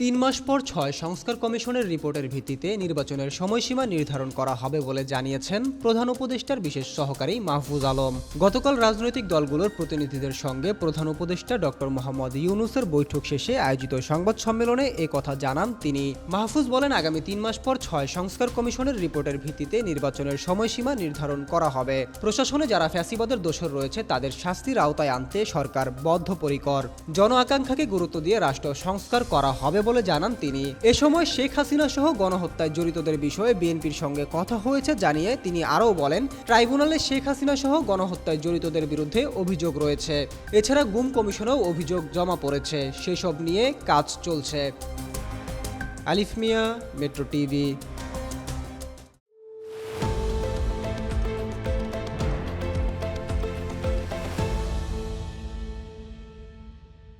তিন মাস পর ছয় সংস্কার কমিশনের রিপোর্টের ভিত্তিতে নির্বাচনের সময়সীমা নির্ধারণ করা হবে বলে জানিয়েছেন প্রধান উপদেষ্টার বিশেষ সহকারী মাহফুজ আলম। গতকাল রাজনৈতিক দলগুলোর প্রতিনিধিদের সঙ্গে প্রধান উপদেষ্টা ডক্টর মোহাম্মদ ইউনুসের বৈঠক শেষে আয়োজিত সংবাদ সম্মেলনে এ কথা জানান তিনি। মাহফুজ বলেন, আগামী তিন মাস পর ছয় সংস্কার কমিশনের রিপোর্টের ভিত্তিতে নির্বাচনের সময়সীমা নির্ধারণ করা হবে। প্রশাসনে যারা ফ্যাসিবাদের দোষর রয়েছে, তাদের শাস্তির আওতায় আনতে সরকার বদ্ধপরিকর। জন আকাঙ্ক্ষাকে গুরুত্ব দিয়ে রাষ্ট্র সংস্কার করা হবে বলে জানান তিনি। এ সময় শেখ হাসিনা সহ গণহত্যায় জড়িতদের বিষয়ে বিএনপির সঙ্গে কথা হয়েছে জানিয়ে তিনি আরও বলেন, ট্রাইব্যুনালে শেখ হাসিনা সহ গণহত্যায় জড়িতদের বিরুদ্ধে অভিযোগ রয়েছে। এছাড়া গুম কমিশনেও অভিযোগ জমা পড়েছে। সেসব নিয়ে কাজ চলছে। আলিফ মিয়া, মেট্রো টিভি।